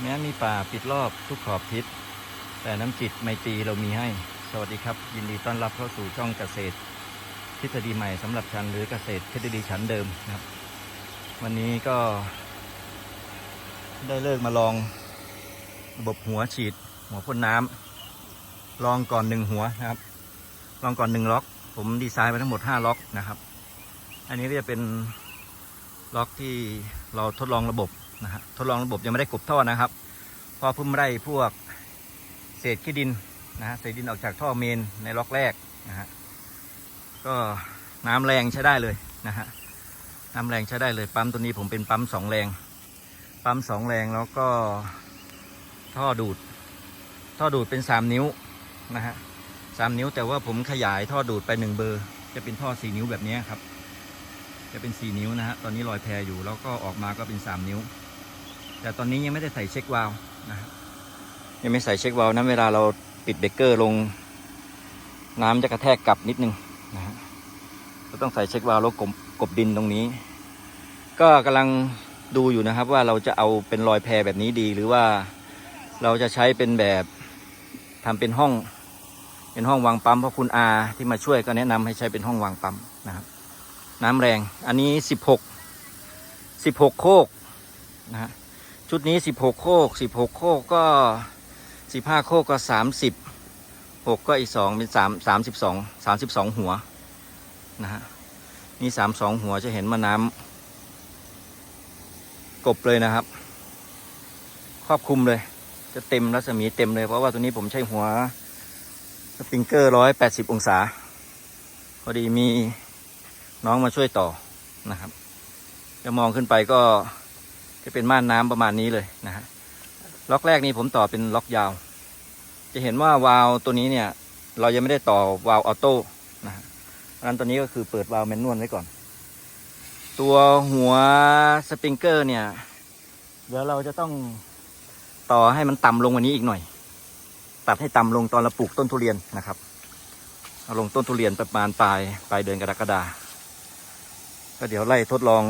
แม้มีป่าปิดรอบทุกขอบทิศ แต่น้ำจิตไมตรีเรามีให้ สวัสดีครับ ยินดีต้อนรับเข้าสู่ช่องเกษตร ทฤษฎีใหม่สำหรับฉันหรือเกษตรทฤษฎีฉันเดิมนะครับ วันนี้ก็ ได้เลิกมาลองระบบหัวฉีด หัวพ่นน้ำลองก่อนหนึ่งหัวนะครับ ลองก่อนหนึ่งล็อก ผมดีไซน์ไปทั้งหมดห้าล็อกนะครับ อันนี้ก็จะเป็นล็อกที่เราทดลองระบบ นะฮะทดลองระบบยังไม่ได้กบท่อนะครับพราะเพิ่งไล่พวกเศษขี้ดินนะฮะเศษดินออกจากท่อเมนในล็อกแรกนะฮะก็น้ำแรงใช้ได้เลยนะฮะน้ำแรงใช้ได้เลยปั๊มตัวนี้ผมเป็นปั๊มสองแรง ปั๊มสองแรงแล้วก็ท่อดูด ท่อดูดเป็นสามนิ้วนะฮะสามนิ้วแต่ว่าผมขยายท่อดูดไปหนึ่งเบอร์ จะเป็นท่อสี่นิ้วแบบนี้ครับ จะเป็นสี่นิ้วนะฮะตอนนี้ลอยแพอยู่แล้วก็ออกมาก็เป็นสามนิ้ว แต่ตอนนี้ยังไม่ได้ใส่เช็ควาล์วนะฮะยังไม่ใส่เช็ควาล์วนะเวลาเราปิดเบรกเกอร์ลง น้ำจะกระแทกกลับนิดนึงนะฮะเราต้องใส่เช็ควาล์วแล้วกบกบดินตรงนี้ ก็กำลังดูอยู่นะครับว่าเราจะเอาเป็นรอยแพรแบบนี้ดี หรือว่าเราจะใช้เป็นแบบทำเป็นห้องเป็นห้องวางปั๊มเพราะคุณอาที่มาช่วยก็แนะนำให้ใช้เป็นห้องวางปั๊มนะครับ น้ำแรง อันนี้สิบหกสิบหกโคกนะฮะ ชุดนี้สิบหกโคกสิบหกโคกก็สิบห้าโคกก็สามสิบหกก็อีกสองเป็นสามสามสิบสองสามสิบสองหัว นะฮะ นี่สามสองหัวจะเห็นมาน้ำกบเลยนะครับ ครอบคลุมเลย จะเต็มรัศมีเต็มเลย เพราะว่าตัวนี้ผมใช้หัวสปริงเกอร์ร้อยแปดสิบองศา พอดีมีน้องมาช่วยต่อนะครับ จะมองขึ้นไปก็ จะเป็นม่านน้ำประมาณนี้เลยนะฮะล็อกแรกนี้ผมต่อเป็นล็อกยาว จะเห็นว่าวาล์วตัวนี้เนี่ย เรายังไม่ได้ต่อวาล์วออโต้นะฮะอันนั้นตัวนี้ก็คือเปิดวาล์วแมนนวลไว้ก่อน ตัวหัวสปริงเกอร์เนี่ย เดี๋ยวเราจะต้องต่อให้มันต่ำลงกว่านี้อีกหน่อย ตัดให้ต่ำลงตอนเราปลูกต้นทุเรียนนะครับเอาลงต้นทุเรียนประมาณปลายปลายเดือนกรกฎาก็เดี๋ยวไล่ทดลอง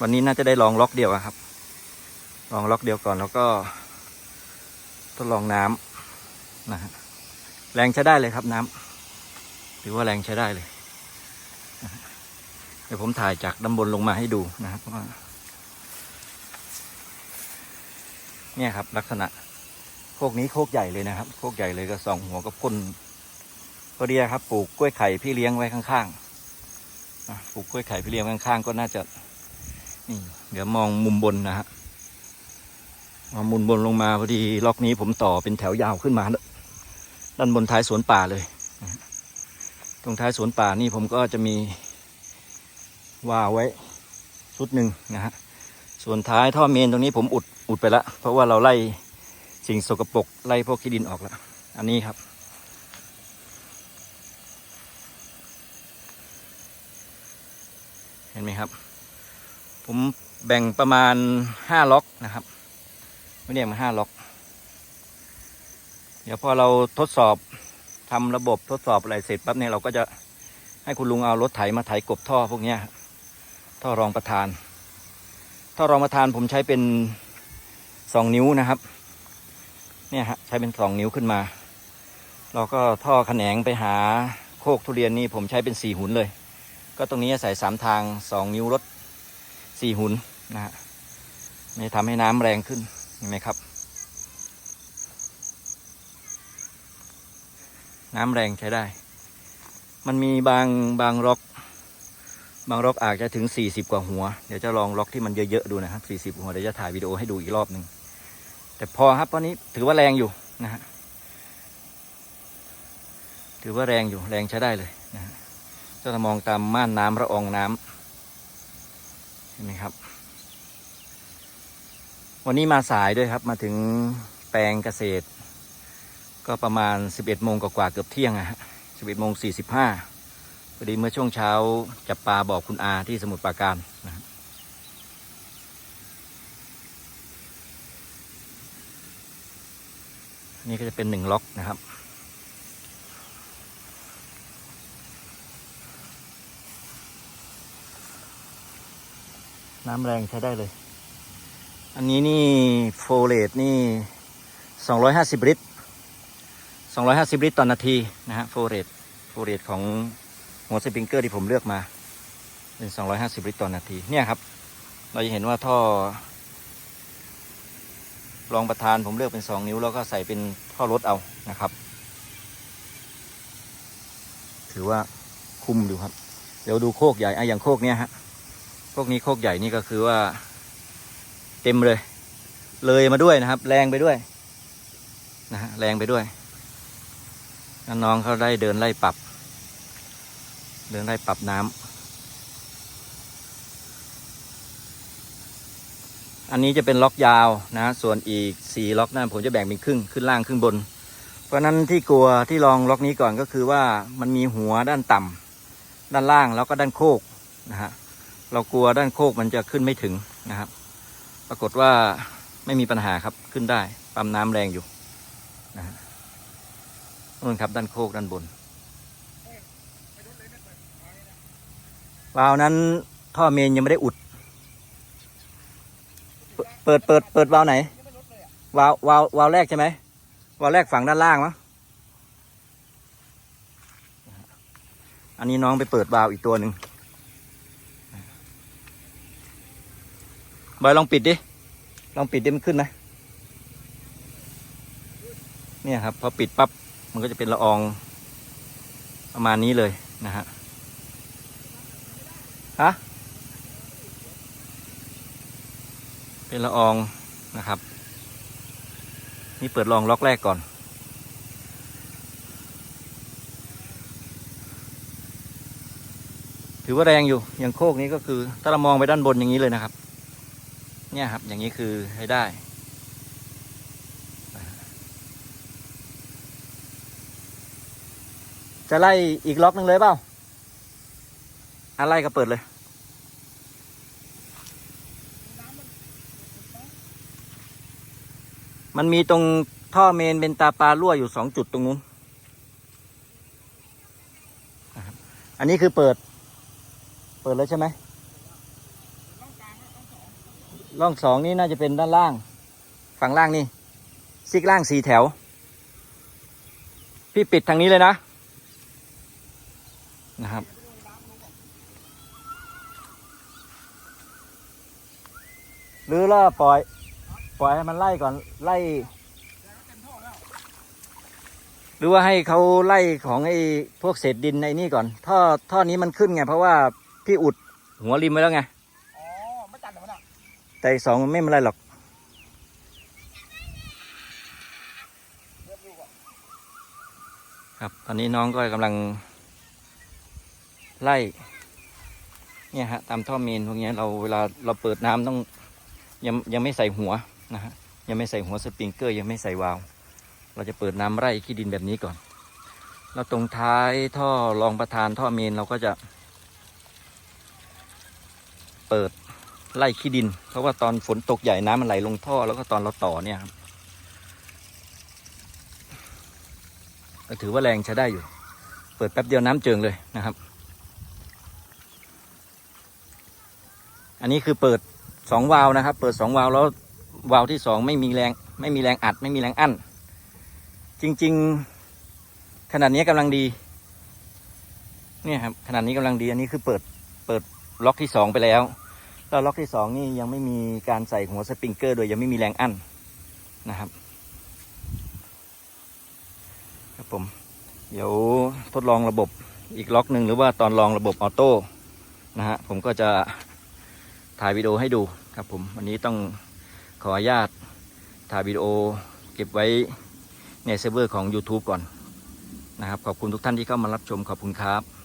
วันนี้น่าจะได้ลองล็อกเดียวครับ ลองล็อกเดียวก่อนแล้วก็ทดลองน้ำนะฮะแรงใช้ได้เลยครับน้ำถือว่าแรงใช้ได้เลยเดี๋ยวผมถ่ายจากด้านบนลงมาให้ดูนะครับว่าเนี่ยครับ ลักษณะโคกนี้โคกใหญ่เลยนะครับโคกใหญ่เลยก็สองหัวก็พ่นพอดีครับปลูกกล้วยไข่พี่เลี้ยงไว้ข้างๆปลูกกล้วยไข่พี่เลี้ยงข้างๆ ก็น่าจะนี่เดี๋ยวมองมุมบนนะฮะ มุมบนลงมาพอดีล็อกนี้ผมต่อเป็นแถวยาวขึ้นมา ด้านบนท้ายสวนป่าเลย ตรงท้ายสวนป่านี่ผมก็จะมีว่าไว้ชุดหนึ่งนะฮะส่วนท้ายท่อเมนตรงนี้ผมอุดอุดไปแล้วเพราะว่าเราไล่สิ่งสกปรกไล่พวกขี้ดินออกแล้วอันนี้ครับ เห็นไหมครับ ผมแบ่งประมาณห้าล็อกนะครับ ไม่เรียกมาห้าล็อก เดี๋ยวพอเราทดสอบทำระบบทดสอบอะไรเสร็จปั๊บเนี่ยเราก็จะให้คุณลุงเอารถไถมาไถกบท่อพวกเนี้ยท่อรองประธาน ท่อรองประธานผมใช้เป็นสองนิ้วนะครับ เนี่ยฮะใช้เป็นสองนิ้วขึ้นมา เราก็ท่อแขนงไปหาโคกทุเรียนนี่ผมใช้เป็นสี่หุนเลย ก็ตรงนี้ใส่สามทางสองนิ้วรถสี่หุนนะฮะนี่ทำให้น้ำแรงขึ้น ห็นไหมครับ น้ำแรงใช้ได้ มันมีบางบางล็อก บางล็อกอาจจะถึงสี่สิบกว่าหัว เดี๋ยวจะลองล็อกที่มันเยอะๆดูนะครับสี่สิบหัวเดี๋ยวจะถ่ายวิดีโอให้ดูอีกรอบหนึ่งแต่พอครับตอนนี้ถือว่าแรงอยู่นะฮะถือว่าแรงอยู่แรงใช้ได้เลยนะฮะถ้าเรามองตามม่านน้ำระอองน้ำเห็นไหมครับ วันนี้มาสายด้วยครับมาถึงแปลงเกษตร ก็ประมาณ 11โมงกว่าเกือบเที่ยงอะฮะ11โมง45พอดีเมื่อช่วงเช้าจับปลาบอกคุณอาที่สมุทรปราการนะนี่ก็จะเป็นหนึ่งล็อกนะครับ น้ำแรงใช้ได้เลย อันนี้นี่โฟเลตนี่สองร้อยห้าสิบลิตรสองร้อยห้าสิบลิตรต่อนาทีนะฮะโฟเลตโฟเลตของหัวสปริงเกอร์ที่ผมเลือกมา เป็นสองร้อยห้าสิบลิตรต่อนาทีเนี่ยครับ เราจะเห็นว่าท่อรองประธานผมเลือกเป็นสองนิ้วแล้วก็ใส่เป็นท่อรถเอานะครับ ถือว่าคุมอยู่ครับ เดี๋ยวดูโคกใหญ่อะอย่างโคกเนี้ยฮะโคกนี้โคกใหญ่นี่ก็คือว่า เต็มเลย เลยมาด้วยนะครับ แรงไปด้วยนะฮะแรงไปด้วยน้องเขาได้เดินไล่ปรับ เดินไล่ปรับน้ำอันนี้จะเป็นล็อกยาวนะส่วนอีกสี่ล็อกนั่นผมจะแบ่งเป็นครึ่งขึ้นล่างครึ่งบน เพราะฉะนั้นที่กลัวที่ลองล็อกนี้ก่อนก็คือว่ามันมีหัวด้านต่ำด้านล่างแล้วก็ด้านโคกนะฮะเรากลัวด้านโคกมันจะขึ้นไม่ถึงนะครับ ปรากฏว่าไม่มีปัญหาครับขึ้นได้ ปั๊มน้ำแรงอยู่นะฮะนู่นครับด้านโคกด้านบนวาล์วนั้นท่อเมนยังไม่ได้อุด เปิดเปิดเปิดวาล์วไหนวาล์ววาล์ววาล์วแรกใช่ไหมวาล์วแรกฝั่งด้านล่างมั้งอันนี้น้องไปเปิดวาล์วอีกตัวหนึ่ง บอยลองปิดดิ ลองปิดดิมันขึ้นไหมเนี่ยครับ พอปิดปั๊บ มันก็จะเป็นละออง ประมาณนี้เลยนะฮะ ฮะ เป็นละอองนะครับ นี่เปิดลองล็อกแรกก่อน ถือว่าแรงอยู่ อย่างโคกนี้ก็คือ ถ้าเรามองไปด้านบนอย่างนี้เลยนะครับ เนี่ยครับ อย่างนี้คือให้ได้ จะไล่อีกล็อกหนึ่งเลยเปล่าอะไล่ก็เปิดเลย มันมีตรงท่อเมนเป็นตาปลารั่วอยู่สองจุดตรงนู้น อันนี้คือเปิด เปิดแล้วใช่ไหม ร่องสองนี่น่าจะเป็นด้านล่าง ฝั่งล่างนี่ซิกล่างสี่แถว พี่ปิดทางนี้เลยนะนะครับหรือล่าปล่อย ปล่อยให้มันไล่ก่อนไล่ หรือว่าให้เขาไล่ของไอ้พวกเศษดินในนี่ก่อนท่อท่อนี้มันขึ้นไง เพราะว่าพี่อุดหัวริมไว้แล้วไง อ๋อ ไม่ตัดเหรอวะน่ะ แต่อีกสองไม่เป็นไรหรอก ครับ ตอนนี้น้องก็กำลัง ไล่ เนี่ยฮะ ตามท่อเมนพวกนี้เราเวลาเราเปิดน้ำต้องยังยังไม่ใส่หัวนะฮะ ยังไม่ใส่หัวสปริงเกอร์ ยังไม่ใส่วาล์วเราจะเปิดน้ำไร่ขี้ดินแบบนี้ก่อน แล้วตรงท้ายท่อรองประธานท่อเมนเราก็จะ เปิด ไล่ขี้ดิน เพราะว่าตอนฝนตกใหญ่น้ำมันไหลลงท่อแล้วก็ตอนเราต่อเนี่ยครับถือว่าแรงใช้ได้อยู่ เปิดแป๊บเดียวน้ำเจิงเลยนะครับ อันนี้คือเปิดสองวาล์วนะครับ เปิดสองวาล์วแล้ววาล์วที่สองไม่มีแรงไม่มีแรงอัด ไม่มีแรงอั้น จริง ๆขนาดนี้กำลังดีเนี่ยครับขนาดนี้กำลังดีอันนี้คือเปิดเปิดล็อกที่สองไปแล้ว แล้วล็อกที่สองนี่ยังไม่มีการใส่หัวสปริงเกอร์โดยยังไม่มีแรงอั้นนะครับ ครับผม เดี๋ยวทดลองระบบอีกล็อกหนึ่งหรือว่าตอนลองระบบออโต้นะฮะผมก็จะถ่ายวิดีโอให้ดูครับผม วันนี้ต้องขออนุญาตถ่ายวิดีโอเก็บไว้ในเซิร์ฟเวอร์ของ YouTube ก่อนนะครับ ขอบคุณทุกท่านที่เข้ามารับชมขอบคุณครับ